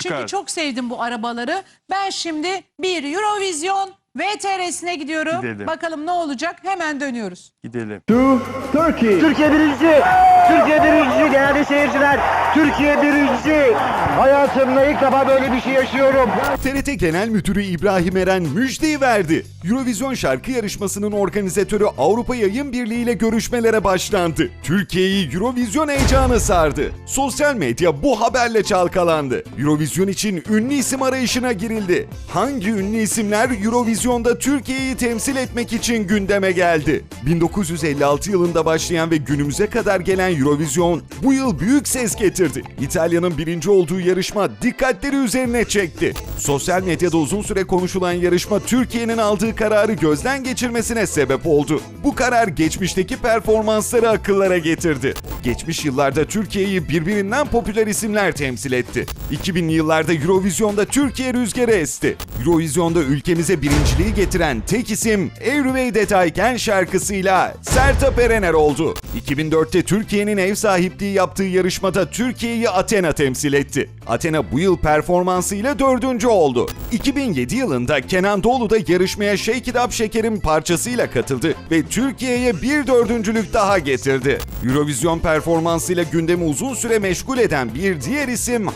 Çünkü Çıkar. çok sevdim bu arabaları. Ben şimdi bir Eurovision VTR'sine gidiyorum. Gidelim. Bakalım ne olacak? Hemen dönüyoruz. Gidelim. to Turkey. Türkiye birincisi. Türkiye birincisi değerli seyirciler. Türkiye birincisi. Hayatımda ilk defa böyle bir şey yaşıyorum. TRT Genel Müdürü İbrahim Eren müjdeyi verdi. Eurovision şarkı yarışmasının organizatörü Avrupa Yayın Birliği ile görüşmelere başlandı. Türkiye'yi Eurovision heyecanı sardı. Sosyal medya bu haberle çalkalandı. Eurovision için ünlü isim arayışına girildi. Hangi ünlü isimler Eurovision'da Türkiye'yi temsil etmek için gündeme geldi? 1956 yılında başlayan ve günümüze kadar gelen Eurovision bu yıl büyük ses getirdi. İtalya'nın birinci olduğu yarışma dikkatleri üzerine çekti. Sosyal medyada uzun süre konuşulan yarışma Türkiye'nin aldığı kararı gözden geçirmesine sebep oldu. Bu karar geçmişteki performansları akıllara getirdi. Geçmiş yıllarda Türkiye'yi birbirinden popüler isimler temsil etti. 2000'li yıllarda Eurovision'da Türkiye rüzgarı esti. Eurovision'da ülkemize birinciliği getiren tek isim Everyway Detayken şarkısıyla Sertab Erener oldu. 2004'te Türkiye'nin ev sahipliği yaptığı yarışmada Türkiye'yi Athena temsil etti. Athena bu yıl performansıyla dördüncü oldu. 2007 yılında Kenan Doğulu da yarışmaya Shake It Up Şeker'in parçasıyla katıldı ve Türkiye'ye bir dördüncülük daha getirdi. Eurovision performansıyla gündemi uzun süre meşgul eden bir diğer isim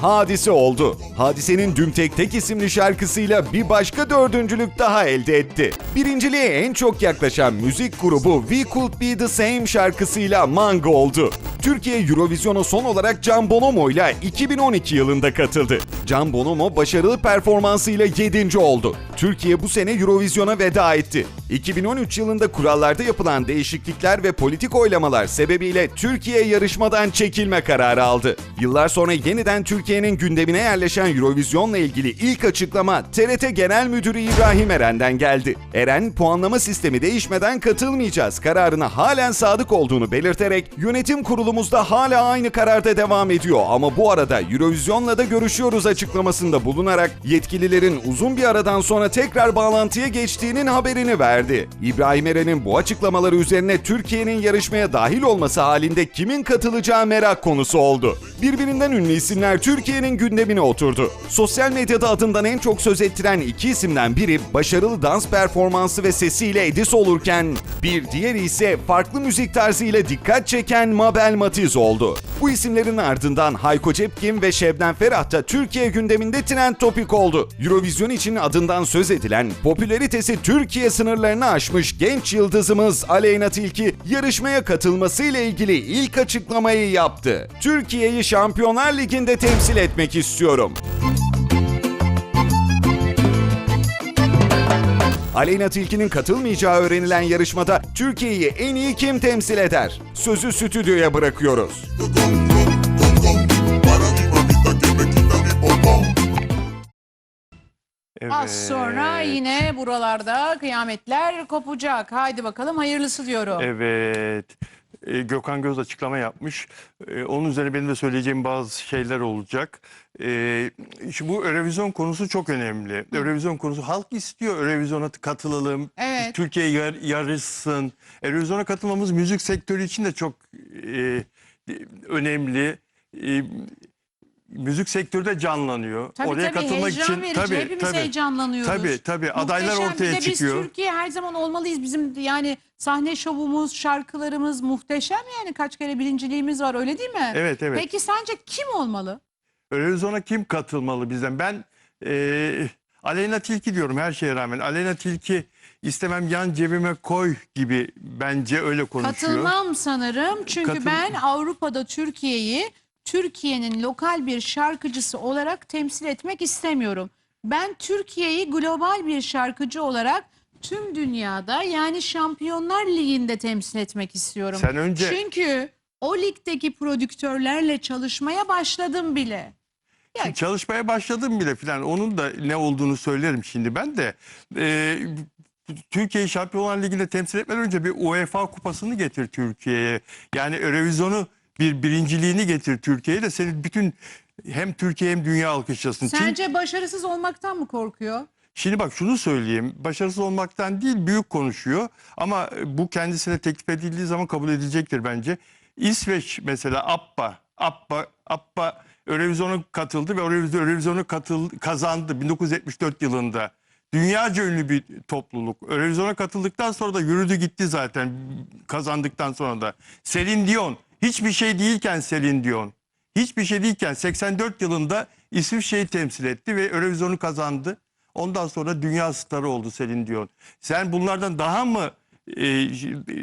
Hadise oldu. Hadise'nin Dümtek Tek isimli şarkısıyla bir başka dördüncülük daha elde etti. Birinciliğe en çok yaklaşan müzik grubu We Could Be The Same şarkısıyla Mango oldu. Türkiye Eurovision'a son olarak Can Bonomo ile 2012 yılında katıldı. Can Bonomo başarılı performansıyla 7. oldu. Türkiye bu sene Eurovision'a veda etti. 2013 yılında kurallarda yapılan değişiklikler ve politik oylamalar sebebiyle Türkiye yarışmadan çekilme kararı aldı. Yıllar sonra yeniden Türkiye'nin gündemine yerleşen Eurovision'la ilgili ilk açıklama TRT Genel Müdürü İbrahim Eren'den geldi. Eren, puanlama sistemi değişmeden katılmayacağız kararına halen sadık olduğunu belirterek yönetim kurulumuzda hala aynı kararda devam ediyor ama bu arada Eurovision'la da görüşüyoruz açıklamasında bulunarak yetkililerin uzun bir aradan sonra tekrar bağlantıya geçtiğinin haberini verdi. İbrahim Eren'in bu açıklamaları üzerine Türkiye'nin yarışmaya dahil olması halinde kimin katılacağı merak konusu oldu. Birbirinden ünlü isimler Türkiye'nin gündemine oturdu. Sosyal medyada adından en çok söz ettiren iki isimden biri başarılı dans performansı ve sesiyle Edis olurken bir diğeri ise farklı müzik tarzıyla dikkat çeken Mabel Matiz oldu. Bu isimlerin ardından Hayko Cepkin ve Şebnem Ferah da Türkiye gündeminde trend topik oldu. Eurovision için adından söz edilen, popülaritesi Türkiye sınırlarını aşmış genç yıldızımız Aleyna Tilki yarışmaya katılmasıyla ilgili ilk açıklamayı yaptı. Türkiye'yi Şampiyonlar Ligi'nde temsil etmek istiyorum. Aleyna Tilki'nin katılmayacağı öğrenilen yarışmada Türkiye'yi en iyi kim temsil eder? Sözü stüdyoya bırakıyoruz. Az sonra yine buralarda kıyametler kopacak. Haydi bakalım hayırlısı diyorum. Evet. Ee, Gökhan Göz açıklama yapmış. Ee, onun üzerine benim de söyleyeceğim bazı şeyler olacak. Ee, şu bu Eurovision konusu çok önemli. Eurovision konusu halk istiyor Eurovision'a katılalım. Evet. Türkiye yar, yarışsın. Eurovision'a katılmamız müzik sektörü için de çok e, önemli. E, müzik sektörü de canlanıyor. Tabii Oraya tabii katılmak heyecan için verici. Hepimiz heyecanlanıyoruz. Tabii tabii adaylar Muhteşem. ortaya bir de çıkıyor. Biz Türkiye her zaman olmalıyız. Bizim yani sahne şovumuz, şarkılarımız muhteşem yani kaç kere birinciliğimiz var öyle değil mi? Evet, evet. Peki sence kim olmalı? Eurovision'a kim katılmalı bizden? Ben e, Aleyna Tilki diyorum her şeye rağmen. Aleyna Tilki istemem yan cebime koy gibi bence öyle konuşuyor. Katılmam sanırım. Çünkü Katıl- ben Avrupa'da Türkiye'yi Türkiye'nin lokal bir şarkıcısı olarak temsil etmek istemiyorum. Ben Türkiye'yi global bir şarkıcı olarak tüm dünyada yani Şampiyonlar Ligi'nde temsil etmek istiyorum. Sen önce- Çünkü o ligdeki prodüktörlerle çalışmaya başladım bile. Ya, Şimdi Çalışmaya başladım bile filan. Onun da ne olduğunu söylerim şimdi ben de. E, Türkiye'yi Şampiyonlar Ligi'nde temsil etmeden önce bir UEFA kupasını getir Türkiye'ye. Yani Eurovision'u bir birinciliğini getir Türkiye'ye de senin bütün hem Türkiye hem dünya alkışlasın. Çünkü- sence başarısız olmaktan mı korkuyor? Şimdi bak şunu söyleyeyim. Başarısız olmaktan değil büyük konuşuyor. Ama bu kendisine teklif edildiği zaman kabul edilecektir bence. İsveç mesela APPA. APPA, APPA Eurovision'a katıldı ve Eurovision- Eurovision'u katıl, kazandı 1974 yılında. Dünyaca ünlü bir topluluk. Eurovision'a katıldıktan sonra da yürüdü gitti zaten kazandıktan sonra da. Celine Dion hiçbir şey değilken Celine Dion. Hiçbir şey değilken 84 yılında İsviçre'yi temsil etti ve Eurovision'u kazandı. Ondan sonra dünya starı oldu Celine Dion. Sen bunlardan daha mı e,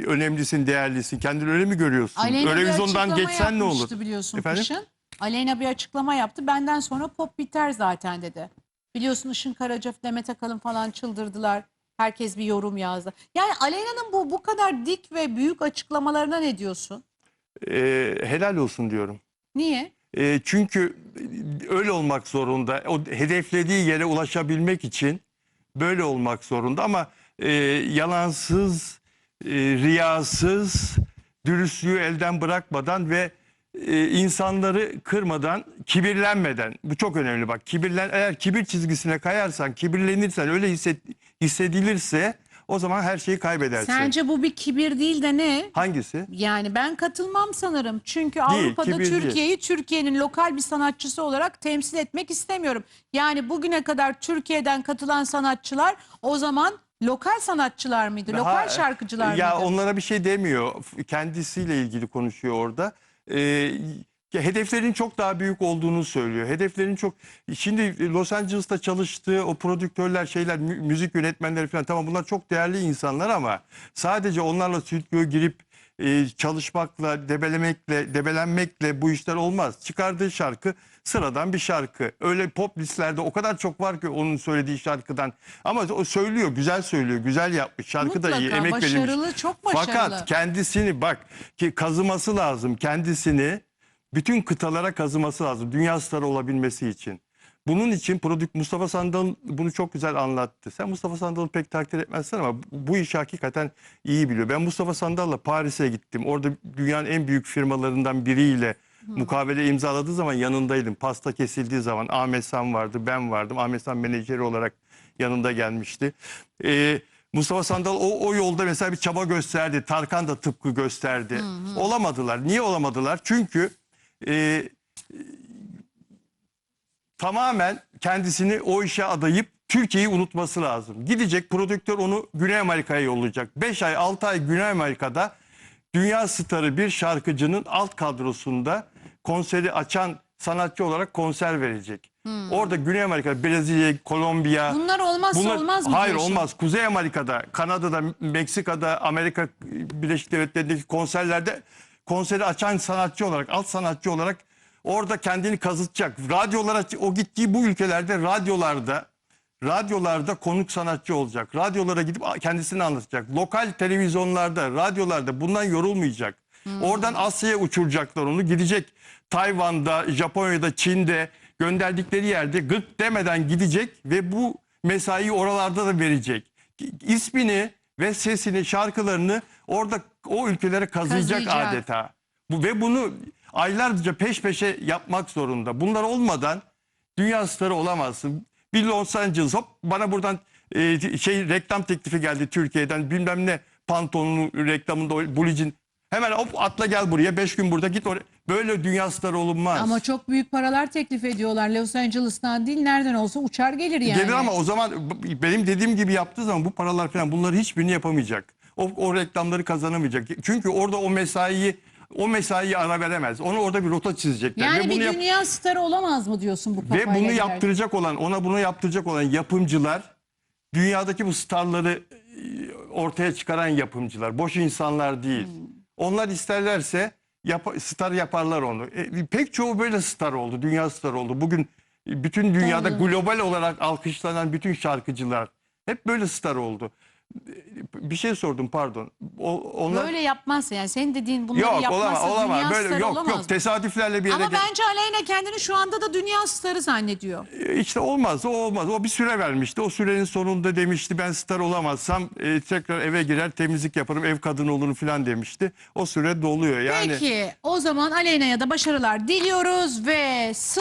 önemlisin, değerlisin? Kendini öyle mi görüyorsun? Aleyna Eurovision'dan geçsen ne olur? biliyorsun Efendim? kışın. Aleyna bir açıklama yaptı. Benden sonra pop biter zaten dedi. Biliyorsun Işın Karaca, Demet Akalın falan çıldırdılar. Herkes bir yorum yazdı. Yani Aleyna'nın bu bu kadar dik ve büyük açıklamalarına ne diyorsun? E, helal olsun diyorum. Niye? E, çünkü öyle olmak zorunda. O hedeflediği yere ulaşabilmek için böyle olmak zorunda ama e, yalansız, e, riyasız, dürüstlüğü elden bırakmadan ve e, insanları kırmadan, kibirlenmeden. Bu çok önemli bak. Kibirlen eğer kibir çizgisine kayarsan, kibirlenirsen, öyle hisset, hissedilirse o zaman her şeyi kaybedersin. Sence bu bir kibir değil de ne? Hangisi? Yani ben katılmam sanırım. Çünkü Avrupa'da kibir değil. Türkiye'yi Türkiye'nin lokal bir sanatçısı olarak temsil etmek istemiyorum. Yani bugüne kadar Türkiye'den katılan sanatçılar o zaman lokal sanatçılar mıydı? Lokal Ha, şarkıcılar ya mıydı? onlara bir şey demiyor. Kendisiyle ilgili konuşuyor orada. Ee, ya hedeflerin çok daha büyük olduğunu söylüyor. Hedeflerin çok şimdi Los Angeles'ta çalıştığı o prodüktörler şeyler mü- müzik yönetmenleri falan tamam bunlar çok değerli insanlar ama sadece onlarla stüdyoya girip e, çalışmakla, debelemekle, debelenmekle bu işler olmaz. Çıkardığı şarkı sıradan bir şarkı. Öyle pop listelerde o kadar çok var ki onun söylediği şarkıdan. Ama o söylüyor, güzel söylüyor, güzel yapmış. Şarkı da iyi, Mutlaka, emek verilmiş. başarılı, çok başarılı. Fakat kendisini bak ki kazıması lazım. Kendisini bütün kıtalara kazıması lazım. Dünya starı olabilmesi için. Bunun için prodük Mustafa Sandal bunu çok güzel anlattı. Sen Mustafa Sandal'ı pek takdir etmezsin ama bu işi hakikaten iyi biliyor. Ben Mustafa Sandal'la Paris'e gittim. Orada dünyanın en büyük firmalarından biriyle mukavele imzaladığı zaman yanındaydım. Pasta kesildiği zaman Ahmet San vardı, ben vardım. Ahmet San menajeri olarak yanında gelmişti. Ee, Mustafa Sandal o, o yolda mesela bir çaba gösterdi. Tarkan da tıpkı gösterdi. Olamadılar. Niye olamadılar? Çünkü e, tamamen kendisini o işe adayıp Türkiye'yi unutması lazım. Gidecek prodüktör onu Güney Amerika'ya yollayacak. 5 ay 6 ay Güney Amerika'da dünya starı bir şarkıcının alt kadrosunda konseri açan sanatçı olarak konser verecek. Orada Güney Amerika, Brezilya, Kolombiya, Bunlar olmazsa Bunlar- olmaz mı Hayır diyorsun? olmaz. Kuzey Amerika'da, Kanada'da, Meksika'da, Amerika Birleşik Devletleri'ndeki konserlerde konseri açan sanatçı olarak, alt sanatçı olarak orada kendini kazıtacak. Radyolara o gittiği bu ülkelerde radyolarda radyolarda konuk sanatçı olacak. Radyolara gidip kendisini anlatacak. Lokal televizyonlarda, radyolarda bundan yorulmayacak. Oradan Asya'ya uçuracaklar onu. Gidecek Tayvan'da, Japonya'da, Çin'de gönderdikleri yerde gık demeden gidecek ve bu mesaiyi oralarda da verecek. İsmini ve sesini, şarkılarını orada o ülkelere kazıyacak, Kazıyacak. adeta. Bu, ve bunu aylarca peş peşe yapmak zorunda. Bunlar olmadan dünya starı olamazsın. Bir Los Angeles hop bana buradan e, şey reklam teklifi geldi Türkiye'den bilmem ne pantolonun reklamında Bluejean. Hemen hop atla gel buraya 5 gün burada git oraya. Böyle dünya starı olunmaz. Ama çok büyük paralar teklif ediyorlar. Los Angeles'tan değil nereden olsa uçar gelir yani. Gelir ama o zaman benim dediğim gibi yaptığı zaman bu paralar falan bunları hiçbirini yapamayacak. O, o reklamları kazanamayacak. Çünkü orada o mesaiyi o mesaiyi ara veremez. Onu orada bir rota çizecekler. Yani ve bunu bir yap- dünya starı olamaz mı diyorsun bu kafayla? Ve bunu giderken? yaptıracak olan, ona bunu yaptıracak olan yapımcılar dünyadaki bu starları e, ortaya çıkaran yapımcılar. Boş insanlar değil. Hmm. Onlar isterlerse yap- star yaparlar onu. E, pek çoğu böyle star oldu, dünya star oldu. Bugün e, bütün dünyada global olarak alkışlanan bütün şarkıcılar hep böyle star oldu. E, Bir şey sordum pardon. O, onlar Böyle yapmazsa yani senin dediğin bunları yok yapmazsa olamaz olamaz dünya böyle starı yok olamaz yok tesadüflerle bir yere Ama gel- bence Aleyna kendini şu anda da dünya starı zannediyor. İşte olmaz, o olmaz. O bir süre vermişti. O sürenin sonunda demişti ben star olamazsam e, tekrar eve girer temizlik yaparım, ev kadını olurum falan demişti. O süre doluyor. Yani Peki o zaman Aleyna'ya da başarılar diliyoruz ve Sıla